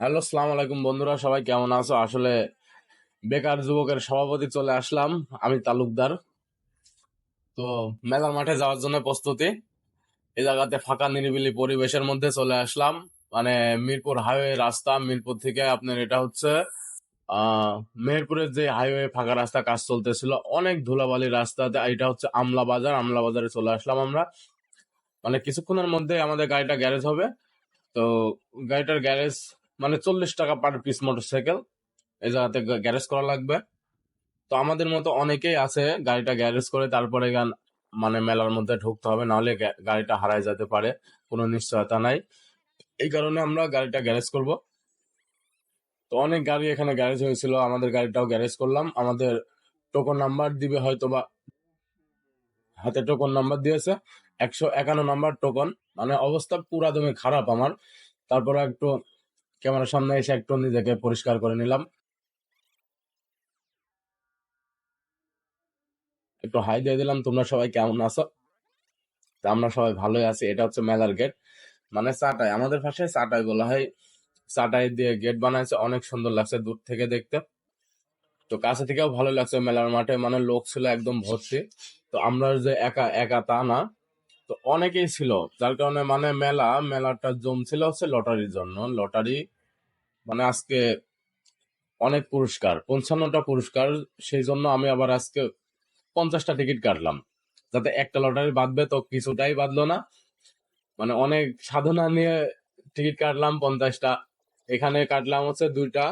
Hello সালাম আলাইকুম বন্ধুরা, সবাই কেমন আছো? আসলে বেকার যুবকের সভাপতি চলে আসলাম, আমি তালুকদার। তো মেলার মাঠে যাওয়ার জন্য প্রস্তুতি। এই জায়গাতে ফাঁকা নিরিবিলি পরিবেশের মধ্যে চলে আসলাম। মানে মিরপুর হাইওয়ে রাস্তা, মিরপুর থেকে আপনার এটা হচ্ছে, আহ মেহেরপুরের যে হাইওয়ে ফাঁকা রাস্তা কাজ চলতেছিল, অনেক ধুলাবালি রাস্তাতে এটা হচ্ছে আমলা বাজার, আমলা বাজারে চলে আসলাম আমরা। মানে কিছুক্ষণের মধ্যে আমাদের গাড়িটা গ্যারেজ হবে। তো গাড়িটার গ্যারেজ মানে চল্লিশ টাকা পার পিস মোটরসাইকেল এই জায়গাতে গ্যারেজ করা লাগবে। তো আমাদের মতো অনেকেই আছে, গাড়িটা গ্যারেজ করে তারপরে গান মানে মেলার মধ্যে ঢুকতে হবে, নাহলে গাড়িটা হারায় যেতে পারে, কোনো নিশ্চয়তা নাই। এই কারণে আমরা গাড়িটা গ্যারেজ করব। তো অনেক গাড়ি এখানে গ্যারেজ হয়েছিল, আমাদের গাড়িটাও গ্যারেজ করলাম। আমাদের টোকন নাম্বার দিবে হয়তো বা হাতে টোকন নাম্বার দিয়েছে, একশো একান্ন নাম্বার টোকন মানে অবস্থা পুরা খারাপ আমার। তারপরে একটু ক্যামেরার সামনে এসে একটু নিজেকে পরিষ্কার করে নিলাম। একটু হাই দিয়ে দিলাম, তোমরা সবাই কেমন আছো? আমরা সবাই ভালোই আছি, এটা হচ্ছে মেলার গেট মানে চাটাই, আমাদের ভাষায় চাটাই বলা হয়। চাটাই দিয়ে গেট বানাইছে, অনেক সুন্দর লাগছে দূর থেকে দেখতে। তো কাছে থেকেও ভালো লাগছে মেলার মাঠে মানে লোক ছিল একদম ভর্তি। তো আমরা যে একা একা তা না। তো অনেকেই ছিল, যার কারণে মানে মেলা, মেলাটা জমছিল হচ্ছে লটারির জন্য। লটারি মানে আজকে অনেক পুরস্কার, পঞ্চান্নটা পুরস্কার, সেই জন্য আমি আবার আজকে পঞ্চাশটা টিকিট কাটলাম। যাতে একটা লটারি বাঁধবে তো কিছুটাই বাঁধলো না। মানে অনেক সাধনা নিয়ে টিকিট কাটলাম পঞ্চাশটা, এখানে কাটলাম হচ্ছে দুইটা,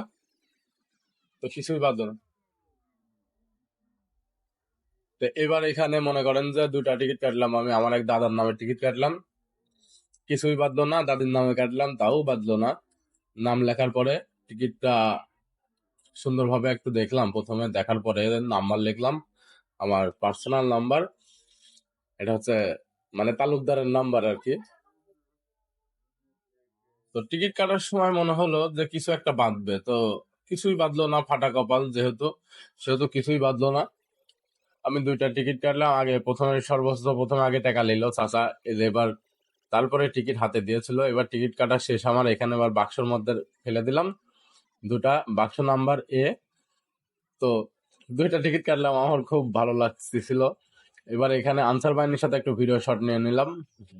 তো কিছুই বাঁধলো না। তো এবার এখানে মনে করেন যে দুটা টিকিট কাটলাম আমি, আমার এক দাদার নামে টিকিট কাটলাম। কিছুই বাঁধলো না, দাদির নামে কাটলাম, তাও বাঁধলো না। নাম লেখার পরে টিকিটটা সুন্দরভাবে একটু দেখলাম, প্রথমে দেখার পরে নাম্বার লিখলাম, আমার পার্সোনাল নাম্বার, এটা হচ্ছে মানে তালুকদারের নাম্বার আর কি। তো টিকিট কাটার সময় মনে হলো যে কিছু একটা বাঁধবে, তো কিছুই বাঁধলো না ফাটা কপাল যেহেতু, সেহেতু কিছুই বাঁধলো না। আমি দুইটা টিকিট কাটলাম, আগে প্রথমে সর্বোচ্চ প্রথমে আগে টাকা নিল চাচা। এবার তারপরে টিকিট হাতে দিয়েছিল, এবার টিকিট কাটা শেষ। আমার এখানে এবার বাক্সর মধ্যে ফেলে দিলাম। দুটা বাক্স নাম্বার এ তো দুইটা টিকিট কাটলাম। আমার খুব ভালো লাগতেছিল। এবার এখানে আনসার বাহিনীর সাথে একটু ভিডিও শট নিয়ে নিলাম,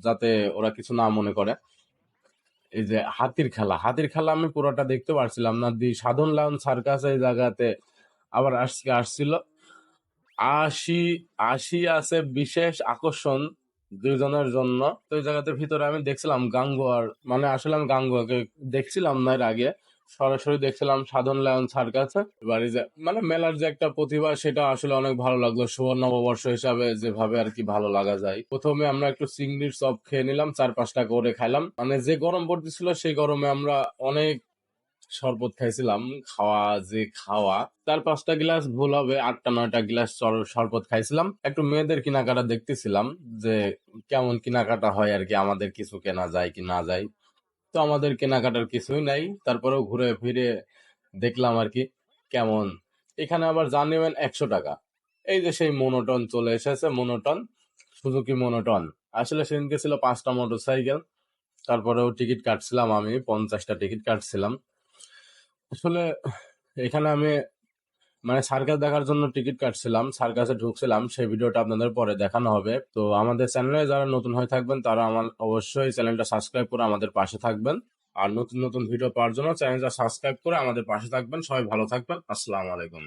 যাতে ওরা কিছু না মনে করে। এই যে হাতির খেলা হাতির খেলা আমি পুরোটা দেখতে পারছিলাম না। দি সাধন লায়ন সার্কাস এই জায়গাতে আবার আজকে আসছিল। আশি আশি আছে বিশেষ আকর্ষণ দুইজনের জন্য। তো ওই জায়গাতে ভিতরে আমি দেখছিলাম গাঙ্গুয়ার মানে আসলে আমি গাঙ্গুয়াকে দেখছিলাম না এর আগে। সরাসরি দেখছিলাম সাধন লায়ন সার্কাসে এবার এই যে মানে মেলার যে একটা প্রতিভা, সেটা আসলে অনেক ভালো লাগল। সুবর্ণ নববর্ষ হিসাবে যেভাবে আর কি ভালো লাগা যায়। প্রথমে আমরা একটু চিংড়ির চপ খেয়ে নিলাম, চার পাঁচটা করে খাইলাম। মানে যে গরম পড়তেছিল, সেই গরমে আমরা অনেক শরবত খাইছিলাম, খাওয়া যে খাওয়া, চার পাঁচটা গ্লাস ভুল হবে, আটটা, নয়টা গ্লাস শরবত খাইছিলাম। একটু মেয়েদের কেনাকাটা দেখতেছিলাম যে কেমন কেনাকাটা হয় আর কি, আমাদের কিছু কেনা যায় কি না যায়। তো আমাদের কেনাকাটার কিছুই নাই, তারপরেও ঘুরে ফিরে দেখলাম আর কি কেমন। এখানে আবার জানিবেন একশো টাকা। এই যে সেই মোনোটন চলে এসেছে, মোনোটন, সুজুকি মোনোটন। আসলে সেদিনকে ছিল পাঁচটা মোটর সাইকেল তারপরেও টিকিট কাটছিলাম আমি, পঞ্চাশটা টিকিট কাটছিলাম। আসলে এখানে আমি মানে সার্কাস দেখার জন্য টিকিট কাটছিলাম সার্কাসে ঢুকছিলাম, সেই ভিডিওটা আপনাদের পরে দেখানো হবে। তো আমাদের চ্যানেলে যারা নতুন হয়ে থাকবেন, তারা আমার অবশ্যই চ্যানেলটা সাবস্ক্রাইব করে আমাদের পাশে থাকবেন। আর নতুন নতুন ভিডিও পাওয়ার জন্য চ্যানেলটা সাবস্ক্রাইব করে আমাদের পাশে থাকবেন। সবাই ভালো থাকবেন। আসসালামু আলাইকুম।